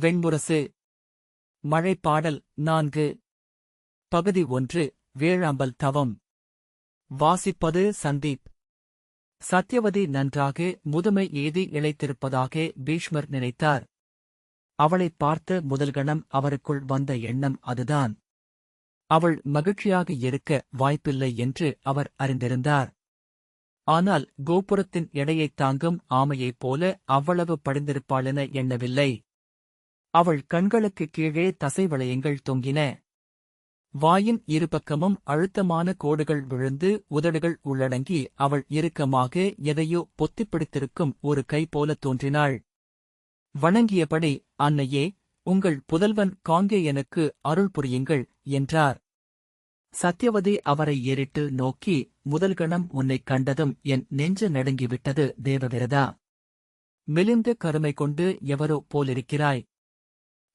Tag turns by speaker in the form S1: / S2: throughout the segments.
S1: வெண்முரசு. மழைப்பாடல் நான்கு. பகுதி ஒன்று வேழாம்பல் தவம். வாசிப்பது சந்தீப். சத்யவதி நன்றாக முதுமை ஏதி இழைத்திருப்பதாக பீஷ்மர் நினைத்தார். அவளைப் பார்த்த முதல் கணம் அவருக்குள் வந்த எண்ணம் அதுதான். அவள் மகிழ்ச்சியாக இருக்க வாய்ப்பில்லை என்று அவர் அறிந்திருந்தார். ஆனால் கோபுரத்தின் எடையைத் தாங்கும் ஆமையைப் போல அவ்வளவு படிந்திருப்பாளென எண்ணவில்லை. அவள் கண்களுக்குக் கீழே தசைவளையங்கள் தொங்கின. வாயின் இருபக்கமும் அழுத்தமான கோடுகள் விழுந்து உதடுகள் உள்ளடங்கி அவள் இறுக்கமாக எதையோ பொத்திப் பிடித்திருக்கும் ஒரு கை போல தோன்றினாள். வணங்கியபடி அன்னையே உங்கள் புதல்வன் காங்கேயனுக்கு அருள் புரியுங்கள் என்றார். சத்யவதி அவரை ஏறிட்டு நோக்கி முதல் கணம் உன்னைக் கண்டதும் என் நெஞ்சு நடுங்கிவிட்டது தேவவிரதா மெலிந்த கருமை கொண்டு எவரோ போலிருக்கிறாய்.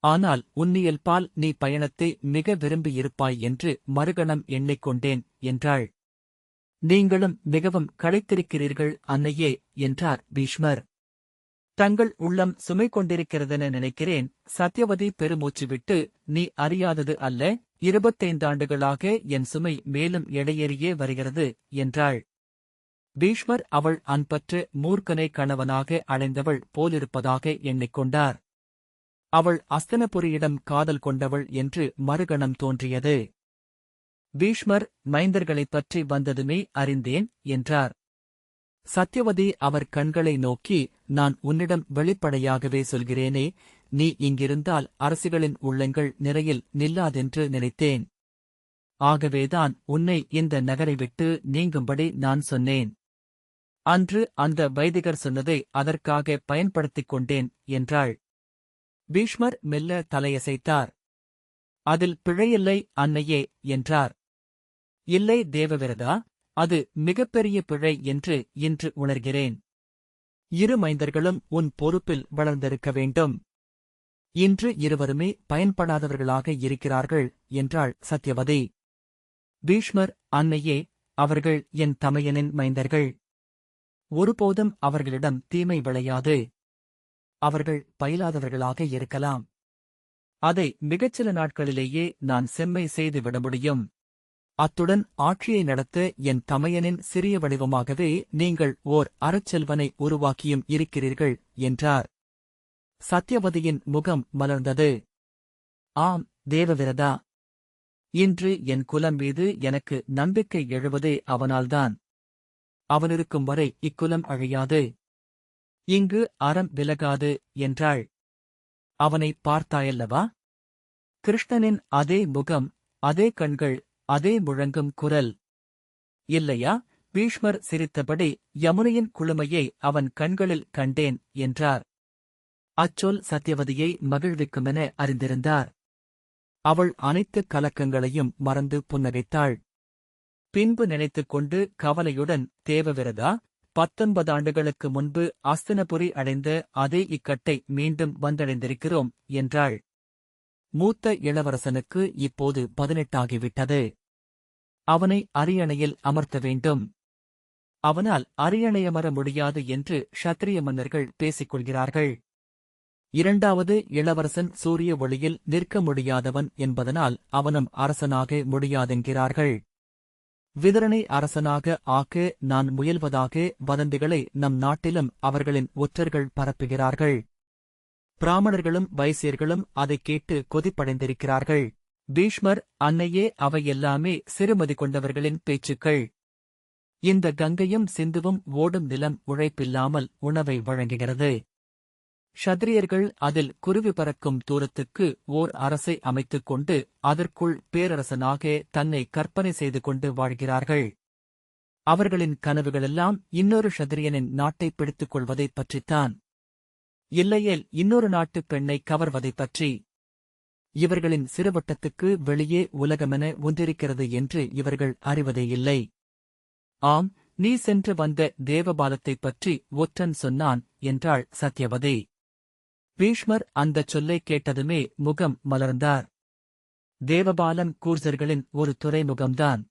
S1: ஆனால் உன்னியல்பால் நீ பயணத்தை மிக விரும்பியிருப்பாய் என்று மறுகணம் எண்ணிக்கொண்டேன் என்றாள். நீங்களும் மிகவும் களைத்திருக்கிறீர்கள் அன்னையே என்றார் பீஷ்மர். தங்கள் உள்ளம் சுமை கொண்டிருக்கிறதென நினைக்கிறேன் சத்யவதி பெருமூச்சு விட்டு நீ அறியாதது அல்ல இருபத்தைந்தாண்டுகளாக என் சுமை மேலும் எடையேறியே வருகிறது என்றாள். பீஷ்மர் அவள் அன்பற்று மூர்க்கனை கணவனாக அடைந்தவள் போலிருப்பதாக எண்ணிக்கொண்டார். அவள் அஸ்தனபுரியிடம் காதல் கொண்டவள் என்று மறுகணம் தோன்றியது. பீஷ்மர் மைந்தர்களைப் பற்றி வந்ததுமே அறிந்தேன் என்றார். சத்யவதி அவர் கண்களை நோக்கி நான் உன்னிடம் வெளிப்படையாகவே சொல்கிறேனே நீ இங்கிருந்தால் அரசிகளின் உள்ளங்கள் நிறையில் நில்லாதென்று நினைத்தேன். ஆகவேதான் உன்னை இந்த நகரை விட்டு நீங்கும்படி நான் சொன்னேன். அன்று அந்த வைதிகர் சொன்னதை அதற்காக பயன்படுத்திக் கொண்டேன் என்றாள். பீஷ்மர் மெல்ல தலையசைத்தார். அதில் பிழையில்லை அன்னையே என்றார். இல்லை தேவவிரதா அது மிகப்பெரிய பிழை என்று இன்று உணர்கிறேன். இரு மைந்தர்களும் உன் பொறுப்பில் வளர்ந்திருக்க வேண்டும். இன்று இருவருமே பயன்படாதவர்களாக இருக்கிறார்கள் என்றாள் சத்யவதி. பீஷ்மர் அன்னையே அவர்கள் என் தமையனின் மைந்தர்கள். ஒருபோதும் அவர்களிடம் தீமை விளையாது. அவர்கள் பயிலாதவர்களாக இருக்கலாம். அதை மிகச்சில நாட்களிலேயே நான் செம்மை செய்து விட முடியும். அத்துடன் ஆட்சியை நடத்த என் தமையனின் சிறிய வடிவமாகவே நீங்கள் ஓர் அறச்செல்வனை உருவாக்கியும் இருக்கிறீர்கள் என்றார். சத்யவதியின் முகம் மலர்ந்தது. ஆம் தேவவிரதா. இன்று என் குலம் மீது எனக்கு நம்பிக்கை எழுவதே அவனால்தான். அவனிருக்கும் வரை இக்குலம் அழியாது. இங்கு அறம் விலகாது என்றாள். அவனை பார்த்தாயல்லவா? கிருஷ்ணனின் அதே முகம் அதே கண்கள் அதே முழங்கும் குரல். இல்லையா? பீஷ்மர் சிரித்தபடி யமுனையின் குளுமையை அவன் கண்களில் கண்டேன் என்றார். அச்சொல் சத்தியவதியை மகிழ்விக்குமென அறிந்திருந்தார். அவள் அனைத்து கலக்கங்களையும் மறந்து புன்னகைத்தாள். பின்பு நினைத்துக் கொண்டு கவலையுடன் தேவவிரதா? பத்தொன்பது ஆண்டுகளுக்கு முன்பு அஸ்தனபுரி அடைந்த அதே இக்கட்டை மீண்டும் வந்தடைந்திருக்கிறோம் என்றாள். மூத்த இளவரசனுக்கு இப்போது பதினெட்டாகிவிட்டது. அவனை அரியணையில் அமர்த்த வேண்டும். அவனால் அரியணையமர முடியாது என்று ஷத்திரிய மன்னர்கள் பேசிக் கொள்கிறார்கள். இரண்டாவது இளவரசன் சூரிய ஒளியில் நிற்க முடியாதவன் என்பதனால் அவனும் அரசனாக முடியாதென்கிறார்கள். விதரனை அரசனாக ஆக்க நான் முயல்வதாக வதந்திகளை நம் நாட்டிலும் அவர்களின் ஒற்றர்கள் பரப்புகிறார்கள். பிராமணர்களும் வைசியர்களும் அதைக் கேட்டு கொதிப்படைந்திருக்கிறார்கள். பீஷ்மர் அன்னையே அவையெல்லாமே சிறுமதி கொண்டவர்களின் பேச்சுக்கள். இந்த கங்கையும் சிந்துவும் ஓடும் நிலம் உழைப்பில்லாமல் உணவை வழங்குகிறது. ஷத்ரியர்கள் அதில் குருவி பறக்கும் தூரத்துக்கு ஓர் அரசை அமைத்துக் கொண்டு அதற்குள் பேரரசனாக தன்னை கற்பனை செய்து கொண்டு வாழ்கிறார்கள். அவர்களின் கனவுகளெல்லாம் இன்னொரு ஷத்ரியனின் நாட்டை பிடித்துக் கொள்வதைப் பற்றித்தான். இல்லையேல் இன்னொரு நாட்டுப் பெண்ணை கவர்வதைப் பற்றி. இவர்களின் சிறுவட்டத்துக்கு வெளியே உலகமென ஒன்றிருக்கிறது என்று இவர்கள் அறிவதே இல்லை. ஆம் நீ சென்று வந்த தேவபாலத்தைப் பற்றி ஒற்றன் சொன்னான் என்றாள் சத்யவதி. பீஷ்மர் அந்தச் சொல்லைக் கேட்டதுமே முகம் மலர்ந்தார். தேவபாலன் கூர்சர்களின் ஒரு துறைமுகம்தான்.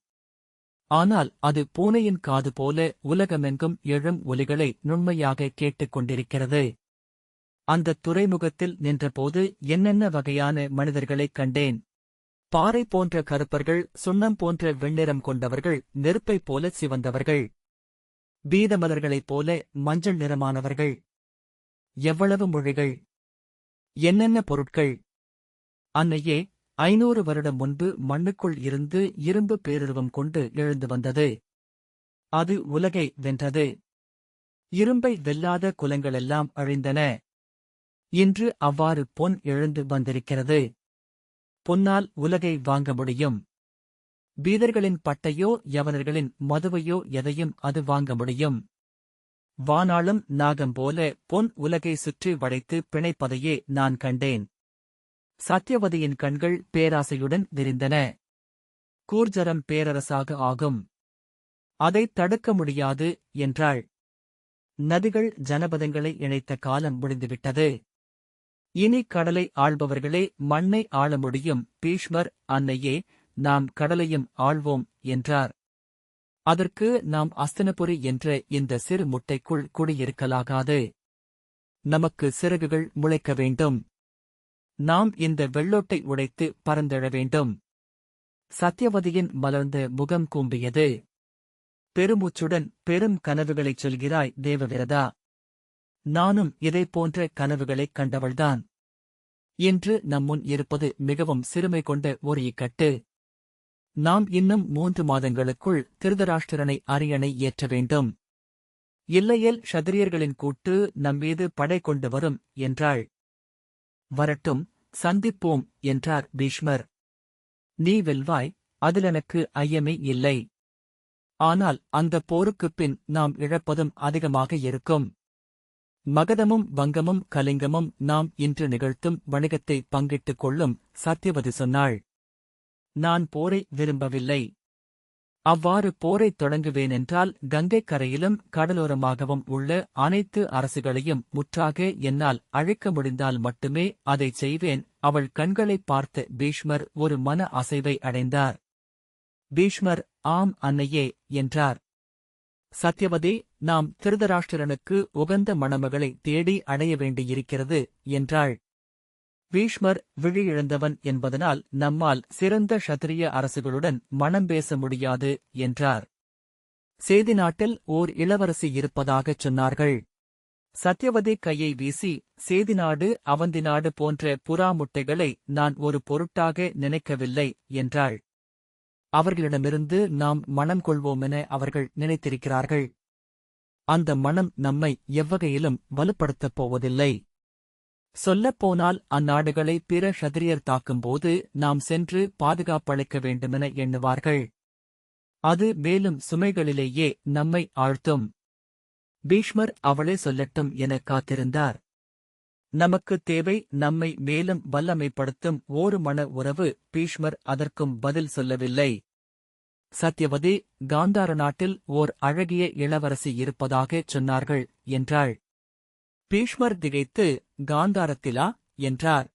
S1: ஆனால் அது பூனையின் காது போல உலகமெங்கும் எழும் ஒலிகளை நுண்மையாக கேட்டுக் கொண்டிருக்கிறது. அந்த துறைமுகத்தில் நின்றபோது என்னென்ன வகையான மனிதர்களைக் கண்டேன்? பாறை போன்ற கருப்பர்கள் சுண்ணம் போன்ற வெண்ணிறம் கொண்டவர்கள் நெருப்பைப் போல சிவந்தவர்கள். பீதமலர்களைப் போல மஞ்சள் நிறமானவர்கள். எவ்வளவு மொழிகள்? என்னென்ன பொருட்கள்? அன்னையே ஐநூறு வருடம் முன்பு மண்ணுக்குள் இருந்து இரும்பு பேருருவம் கொண்டு எழுந்து வந்தது. அது உலகை வென்றது. இரும்பை வெல்லாத குலங்களெல்லாம் அழிந்தன. இன்று அவ்வாறு பொன் எழுந்து வந்திருக்கிறது. பொன்னால் உலகை வாங்க முடியும். பீதர்களின் பட்டையோ யவனர்களின் மதுவையோ எதையும் அது வாங்க முடியும். வானாளும் நாகம் போல பொன் உலகை சுற்றி வளைத்து பிணைப்பதையே நான் கண்டேன். சத்யவதியின் கண்கள் பேராசையுடன் விரிந்தன. கூர்ஜரம் பேரரசாக ஆகும். அதைத் தடுக்க முடியாது என்றாள். நதிகள் ஜனபதங்களை இணைத்த காலம் முடிந்துவிட்டது. இனி கடலை ஆள்பவர்களே மண்ணை ஆள முடியும். பீஷ்மர் அன்னையே நாம் கடலையும் ஆள்வோம் என்றார். அதற்கு நாம் அஸ்தனபுரி என்ற இந்த சிறு முட்டைக்குள் குடியிருக்கலாகாது. நமக்கு சிறகுகள் முளைக்க வேண்டும். நாம் இந்த வெள்ளோட்டை உடைத்து பறந்தெழ வேண்டும். சத்யவதியின் மலர்ந்த முகம் கூம்பியது. பெருமூச்சுடன் பெரும் கனவுகளைச் சொல்கிறாய் தேவவிரதா. நானும் இதைப் போன்ற கனவுகளைக் கண்டவள்தான். இன்று நம்முன் இருப்பது மிகவும் சிறுமை கொண்ட ஒரு இக்கட்டு. நாம் இன்னும் மூன்று மாதங்களுக்குள் திருதராஷ்டிரனை அரியணை ஏற்ற வேண்டும். இல்லையேல் ஷதிரியர்களின் கூட்டு நம்மீது படை கொண்டு வரும் என்றாள். வரட்டும் சந்திப்போம் என்றார் பீஷ்மர். நீ வெல்வாய் அதில் எனக்கு ஐயமே இல்லை. ஆனால் அந்த போருக்குப் பின் நாம் இழப்பதும் அதிகமாக இருக்கும். மகதமும் வங்கமும் கலிங்கமும் நாம் இன்று நிகழ்த்தும் வணிகத்தை பங்கிட்டுக் கொள்ளும் சத்யவதி சொன்னாள். நான் போரை விரும்பவில்லை. அவ்வாறு போரைத் தொடங்குவேனென்றால் கங்கைக் கரையிலும் கடலோரமாகவும் உள்ள அனைத்து அரசுகளையும் முற்றாக என்னால் அழைக்க முடிந்தால் மட்டுமே அதைச் செய்வேன். அவள் கண்களைப் பார்த்த பீஷ்மர் ஒரு மன அசைவை அடைந்தார். பீஷ்மர் ஆம் அன்னையே என்றார். சத்யவதி நாம் திருதராஷ்டிரனுக்கு உகந்த மணமகளை தேடி அடைய வேண்டியிருக்கிறது என்றாள். பீஷ்மர் விழியிழந்தவன் என்பதனால் நம்மால் சிறந்த ஷத்திரிய அரசுகளுடன் மனம் பேச முடியாது என்றார். சேதி நாட்டில் ஓர் இளவரசி இருப்பதாகச் சொன்னார்கள். சத்யவதி கையை வீசி சேதி நாடு அவந்தி நாடு போன்ற புறா முட்டைகளை நான் ஒரு பொருட்டாக நினைக்கவில்லை என்றாள். அவர்களிடமிருந்து நாம் மனம் கொள்வோமென அவர்கள் நினைத்திருக்கிறார்கள். அந்த மனம் நம்மை எவ்வகையிலும் வலுப்படுத்தப் போவதில்லை. சொல்லப்போனால் அந்நாடுகளை பிற ஷதிரியர் தாக்கும்போது நாம் சென்று பாதுகாப்பளிக்க வேண்டுமென எண்ணுவார்கள். அது மேலும் சுமைகளிலேயே நம்மை ஆழ்த்தும். பீஷ்மர் அவளே சொல்லட்டும் என காத்திருந்தார். நமக்கு தேவை நம்மை மேலும் வல்லமைப்படுத்தும் ஓரு மன உறவு பீஷ்மர் அதற்கும் பதில் சொல்லவில்லை. சத்யவதி காந்தார நாட்டில் ஓர் அழகிய இளவரசி இருப்பதாகச் சொன்னார்கள் என்றாள். பீஷ்மர் திகைத்து காந்தாரத்திலா? என்றார்.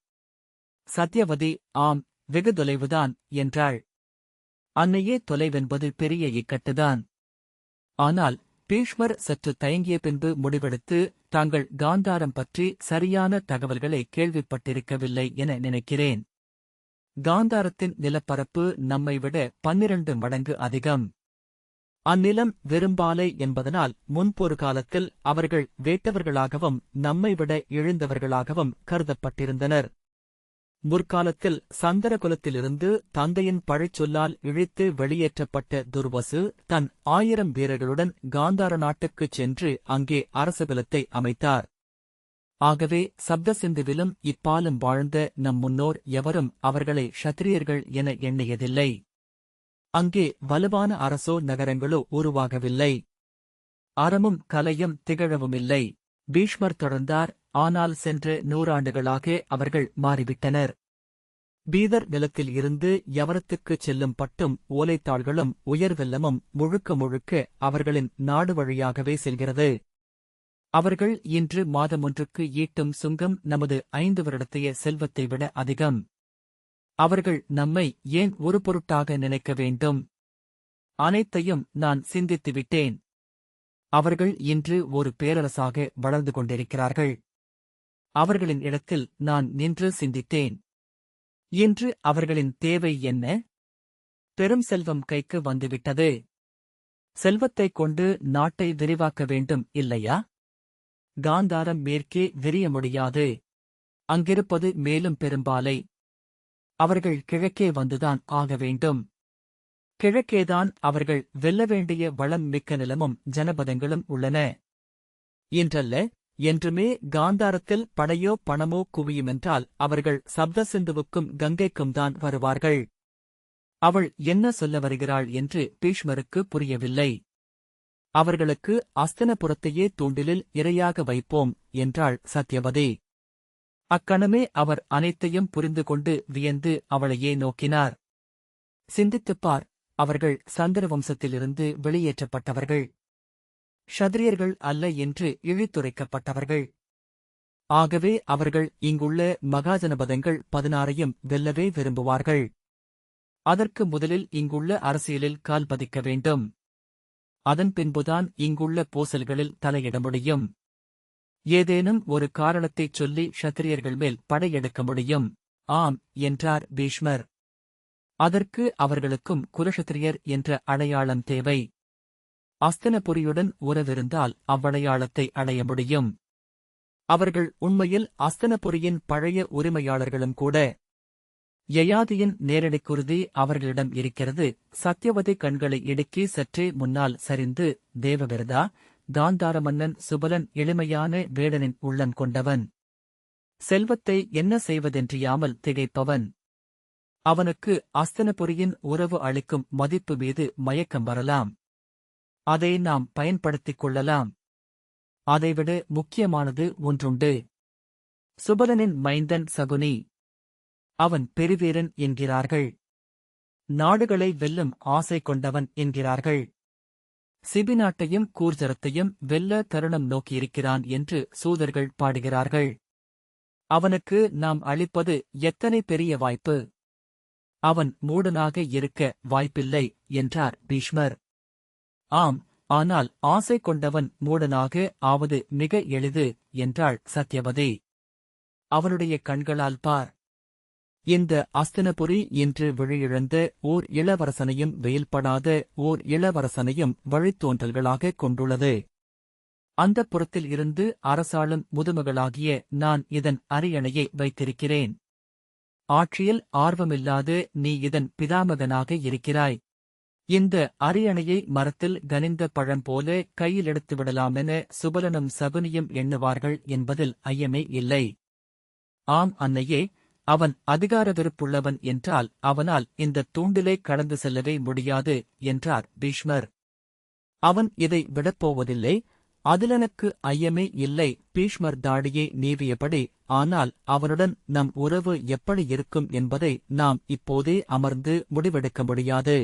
S1: சத்யவதி ஆம் வெகு தொலைவுதான் என்றாள். அன்னையே தொலைவென்பது பெரிய இக்கட்டுதான். ஆனால் பீஷ்மர் சற்று தயங்கிய பின்பு முடிவெடுத்து தாங்கள் காந்தாரம் பற்றி சரியான தகவல்களை கேள்விப்பட்டிருக்கவில்லை என நினைக்கிறேன். காந்தாரத்தின் நிலப்பரப்பு நம்மை விட பன்னிரண்டு மடங்கு அதிகம். அந்நிலம் வெறும்பாலை என்பதனால் முன்பொரு காலத்தில் அவர்கள் வேட்டவர்களாகவும் நம்மை விட கருதப்பட்டிருந்தனர். முற்காலத்தில் சந்தரகுலத்திலிருந்து தந்தையின் பழிச்சொல்லால் இழித்து வெளியேற்றப்பட்ட துர்வசு தன் ஆயிரம் வீரர்களுடன் காந்தார நாட்டுக்குச் சென்று அங்கே அரசகுலத்தை அமைத்தார். ஆகவே சப்தசிந்துவிலும் இப்பாலும் வாழ்ந்த நம் முன்னோர் எவரும் அவர்களை ஷத்திரியர்கள் என எண்ணியதில்லை. அங்கே வலுவான அரசோ நகரங்களோ உருவாகவில்லை. அறமும் கலையும் திகழவுமில்லை. பீஷ்மர் தொடர்ந்தார் ஆனால் சென்ற நூறாண்டுகளாக அவர்கள் மாறிவிட்டனர். பீதர் நிலத்தில் இருந்து யவரத்துக்குச் செல்லும் பட்டும் ஓலைத்தாள்களும் உயர்வெல்லமும் முழுக்க முழுக்க அவர்களின் நாடு வழியாகவே செல்கிறது. அவர்கள் இன்று மாதமொன்றுக்கு ஈட்டும் சுங்கம் நமது ஐந்து வருடத்தைய செல்வத்தை விட அதிகம். அவர்கள் நம்மை ஏன் ஒரு பொருட்டாக நினைக்க வேண்டும்? அனைத்தையும் நான் சிந்தித்துவிட்டேன். அவர்கள் இன்று ஒரு பேரரசாக வளர்ந்து கொண்டிருக்கிறார்கள். அவர்களின் இடத்தில் நான் நின்று சிந்தித்தேன். இன்று அவர்களின் தேவை என்ன? பெரும் செல்வம் கைக்கு வந்துவிட்டது. செல்வத்தைக் கொண்டு நாட்டை விரிவாக்க வேண்டும் இல்லையா? காந்தாரம் மேற்கே விரிய முடியாது. அங்கிருப்பது மேலும் பெரும்பாலை. அவர்கள் கிழக்கே வந்துதான் ஆக வேண்டும். கிழக்கேதான் அவர்கள் வெல்ல வேண்டிய வளம் மிக்க நிலமும் ஜனபதங்களும் உள்ளன. இன்றல்ல என்றுமே காந்தாரத்தில் படையோ பணமோ குவியுமென்றால் அவர்கள் சப்த சிந்துவுக்கும் கங்கைக்கும் தான் வருவார்கள். அவள் என்ன சொல்ல வருகிறாள் என்று பீஷ்மருக்கு புரியவில்லை. அவர்களுக்கு அஸ்தனபுரத்தையே தூண்டிலில் இரையாக வைப்போம் என்றாள் சத்யவதி. அக்கணமே அவர் அனைத்தையும் புரிந்து கொண்டு வியந்து அவளையே நோக்கினார். சிந்தித்துப் பார் அவர்கள் சந்திர வம்சத்திலிருந்து வெளியேற்றப்பட்டவர்கள். ஷத்ரியர்கள் அல்ல என்று இழித்துரைக்கப்பட்டவர்கள். ஆகவே அவர்கள் இங்குள்ள மகாஜனபதங்கள் பதினாறையும் வெல்லவே விரும்புவார்கள். அதற்கு முதலில் இங்குள்ள அரசியலில் கால் பதிக்க வேண்டும். அதன் பின்புதான் இங்குள்ள பூசல்களில் தலையிட முடியும். ஏதேனும் ஒரு காரணத்தைச் சொல்லி ஷத்திரியர்கள் மேல் படையெடுக்க முடியும். ஆம் என்றார் பீஷ்மர். அதற்கு அவர்களுக்கும் குலஷத்திரியர் என்ற அடையாளம் தேவை. அஸ்தனபுரியுடன் உறவிருந்தால் அவ்வடையாளத்தை அடைய முடியும். அவர்கள் உண்மையில் அஸ்தனபுரியின் பழைய உரிமையாளர்களும் கூட. யயாதியின் நேரடி குருதி அவர்களிடம் இருக்கிறது. சத்யவதி கண்களை இடுக்கி சற்றே முன்னால் சரிந்து தேவவிரதா காந்தார மன்னன் சுபலன் எளிமையான வேடனின் உள்ளம் கொண்டவன். செல்வத்தை என்ன செய்வதென்றியாமல் திகைப்பவன். அவனுக்கு அஸ்தனபுரியின் உறவு அளிக்கும் மதிப்பு மீது மயக்கம் வரலாம். அதை நாம் பயன்படுத்திக் கொள்ளலாம். அதைவிட முக்கியமானது ஒன்றுண்டு. சுபலனின் மைந்தன் சகுனி. அவன் பெருவீரன் என்கிறார்கள். நாடுகளை வெல்லும் ஆசை கொண்டவன் என்கிறார்கள். சிபிநாட்டையும் கூர்ஜரத்தையும் வெல்ல தருணம் நோக்கியிருக்கிறான் என்று சூதர்கள் பாடுகிறார்கள். அவனுக்கு நாம் அளிப்பது எத்தனை பெரிய வாய்ப்பு? அவன் மூடனாக இருக்க வாய்ப்பில்லை என்றார் பீஷ்மர். ஆம் ஆனால் ஆசை கொண்டவன் மூடனாக ஆவது மிக எளிது என்றாள் சத்யவதி. அவனுடைய கண்களால் பார். இந்த அஸ்தினபுரி இன்று விழியிழந்த ஓர் இளவரசனையும் வெயில்படாத ஓர் இளவரசனையும் வழித்தோன்றல்களாகக் கொண்டுள்ளது. அந்த புறத்தில் இருந்து அரசாளும் முதுமகளாகிய நான் இதன் அரியணையை வைத்திருக்கிறேன். ஆட்சியில் ஆர்வமில்லாது நீ இதன் பிதாமகனாக இருக்கிறாய். இந்த அரியணையை மரத்தில் கனிந்த பழம் போல கையில் எடுத்து விடலாமென சுபலனும் சகுனியும் எண்ணுவார்கள் என்பதில் ஐயமே இல்லை. ஆம் அன்னையே அவன் அதிகார வெறுப்புள்ளவன் என்றால் அவனால் இந்த தூண்டிலை கடந்து செல்லவே முடியாது என்றார் பீஷ்மர். அவன் இதை விடப்போவதில்லை அதிலனுக்கு ஐயமே இல்லை பீஷ்மர் தாடியை நீவியபடி ஆனால் அவனுடன் நம் உறவு எப்படி இருக்கும் என்பதை நாம் இப்போதே அமர்ந்து முடிவெடுக்க முடியாது.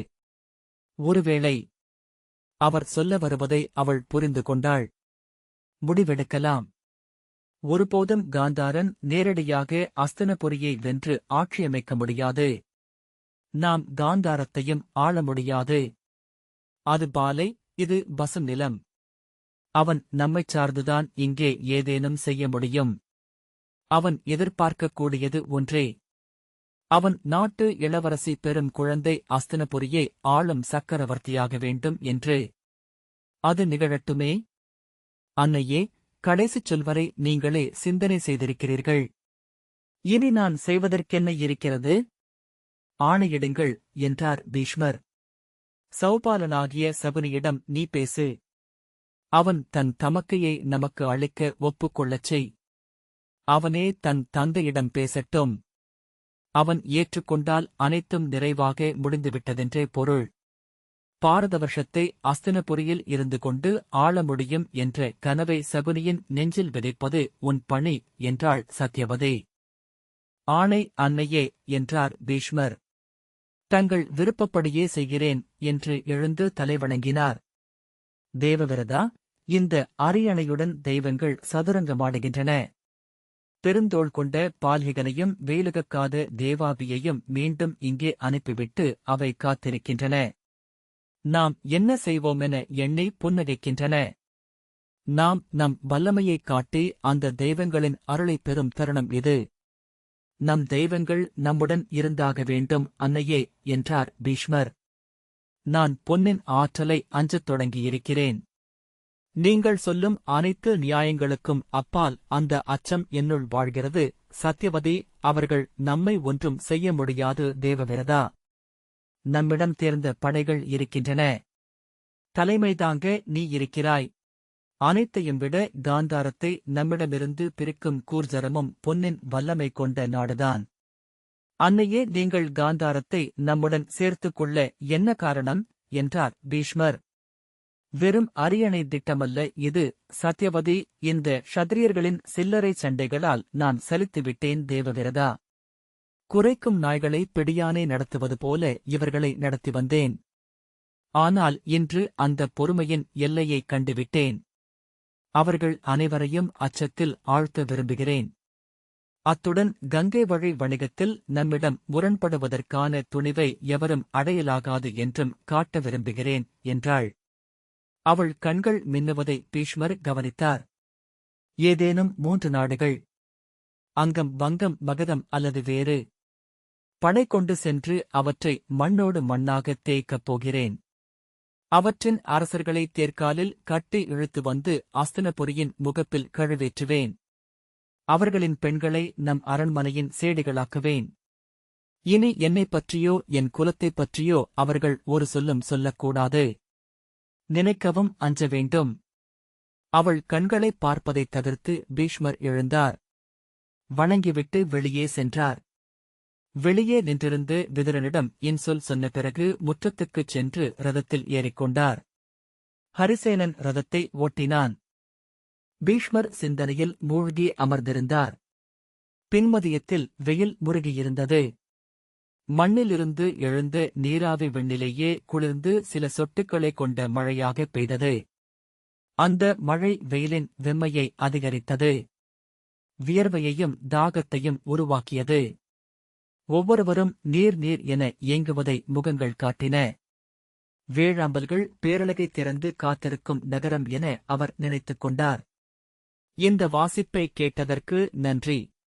S1: ஒருவேளை அவர் சொல்ல வருவதை அவள் புரிந்து கொண்டாள். முடிவெடுக்கலாம். ஒருபோதும் காந்தாரன் நேரடியாக அஸ்தனபுரியை வென்று ஆட்சியமைக்க முடியாது. நாம் காந்தாரத்தையும் ஆள முடியாது. அது பாலை இது பசும் நிலம். அவன் நம்மைச் சார்ந்துதான் இங்கே ஏதேனும் செய்ய முடியும். அவன் எதிர்பார்க்கக்கூடியது ஒன்றே. அவன் நாட்டு இளவரசி பெரும் குழந்தை அஸ்தனபுரியை ஆளும் சக்கரவர்த்தியாக வேண்டும் என்று. அது நிகழட்டுமே? அன்னையே கடைசிச் சொல்வரை நீங்களே சிந்தனை செய்திருக்கிறீர்கள். இனி நான் செய்வதற்கென்ன இருக்கிறது? ஆணையிடுங்கள் என்றார் பீஷ்மர். சௌபாலனாகிய சபுனியிடம் நீ பேசு. அவன் தன் தமக்கையை நமக்கு அளிக்க ஒப்புக்கொள்ளச் செய். அவனே தன் தந்தையிடம் பேசட்டும். அவன் ஏற்றுக்கொண்டால் அனைத்தும் நிறைவாக முடிந்துவிட்டதென்றே பொருள். பாரத வருஷத்தை அஸ்தினபுரியில் இருந்து கொண்டு ஆள முடியும் என்ற கனவை சகுனியின் நெஞ்சில் விதைப்பது உன் பணி என்றாள் சத்யவதி. ஆணை அன்னையே என்றார் பீஷ்மர். தங்கள் விருப்பப்படியே செய்கிறேன் என்று எழுந்து தலைவணங்கினார். தேவவிரதா இந்த அரியணையுடன் தெய்வங்கள் சதுரங்கமாடுகின்றன. பெருந்தோள் கொண்ட பால்கிகனையும் வேலுகக்காத தேவாபியையும் மீண்டும் இங்கே அனுப்பிவிட்டு அவை காத்திருக்கின்றன. நாம் என்ன செய்வோமென எண்ணி புன்னகைக்கின்றன. நாம் நம் வல்லமையைக் காட்டி அந்த தெய்வங்களின் அருளைப் பெறும் தருணம் இது. நம் தெய்வங்கள் நம்முடன் இருந்தாக வேண்டும் அன்னையே என்றார் பீஷ்மர். நான் பொன்னின் ஆற்றலை அஞ்சத் தொடங்கியிருக்கிறேன். நீங்கள் சொல்லும் அனைத்து நியாயங்களுக்கும் அப்பால் அந்த அச்சம் என்னுள் வாழ்கிறது. சத்யவதி அவர்கள் நம்மை ஒன்றும் செய்ய முடியாது தேவவிரதா நம்மிடம் தேர்ந்த படைகள் இருக்கின்றன. தலைமை தாங்க நீ இருக்கிறாய். அனைத்தையும் விட காந்தாரத்தை நம்மிடமிருந்து பிரிக்கும் கூர்ஜரமும் பொன்னின் வல்லமை கொண்ட நாடுதான். அன்னையே நீங்கள் காந்தாரத்தை நம்முடன் சேர்த்துக் கொள்ள என்ன காரணம்? என்றார் பீஷ்மர். வெறும் அரியணை திட்டமல்ல இது சத்யவதி இந்த ஷத்திரியர்களின் சில்லறை சண்டைகளால் நான் சலித்துவிட்டேன் தேவவிரதா குறைக்கும் நாய்களை பிடியானே நடத்துவது போல இவர்களை நடத்தி வந்தேன். ஆனால் இன்று அந்த பொறுமையின் எல்லையைக் கண்டுவிட்டேன். அவர்கள் அனைவரையும் அச்சத்தில் ஆழ்த்த விரும்புகிறேன். அத்துடன் கங்கை வழி வணிகத்தில் நம்மிடம் முரண்படுவதற்கான துணிவை எவரும் அடையலாகாது என்றும் காட்ட விரும்புகிறேன் என்றாள். அவள் கண்கள் மின்னுவதை பீஷ்மர் கவனித்தார். ஏதேனும் மூன்று நாடுகள். அங்கம் வங்கம் மகதம் அல்லது வேறு பனை கொண்டு சென்று அவற்றை மண்ணோடு மண்ணாகத் தேய்க்கப் போகிறேன். அவற்றின் அரசர்களை தேர்க்காலில் கட்டி இழுத்து வந்து அஸ்தனபுரியின் முகப்பில் கழுவேற்றுவேன். அவர்களின் பெண்களை நம் அரண்மனையின் சேடிகளாக்குவேன். இனி என்னைப் பற்றியோ என் குலத்தைப் பற்றியோ அவர்கள் ஒரு சொல்லும் சொல்லக்கூடாது. நினைக்கவும் அஞ்ச வேண்டும். அவள் கண்களைப் பார்ப்பதைத் தவிர்த்து பீஷ்மர் எழுந்தார். வணங்கிவிட்டு வெளியே சென்றார். வெளியே நின்றிருந்து விதுரனிடம் இன்சொல் சொன்ன பிறகு முற்றத்துக்குச் சென்று ரதத்தில் ஏறிக்கொண்டார். ஹரிசேனன் ரதத்தை ஓட்டினான். பீஷ்மர் சிந்தனையில் மூழ்கி அமர்ந்திருந்தார். பின்மதியத்தில் வெயில் முருகியிருந்தது. மண்ணிலிருந்து எழுந்த நீராவி வெண்ணிலேயே குளிர்ந்து சில சொட்டுக்களைக் கொண்ட மழையாக பெய்தது. அந்த மழை வெயிலின் வெம்மையை அதிகரித்தது. வியர்வையையும் தாகத்தையும் உருவாக்கியது. ஒவ்வொருவரும் நீர் நீர் என ஏங்குவதை முகங்கள் காட்டின. வேழாம்பல்கள் பேரழகை திறந்து காத்திருக்கும் நகரம் என அவர் நினைத்துக் கொண்டார். இந்த வாசிப்பை கேட்டதற்கு நன்றி.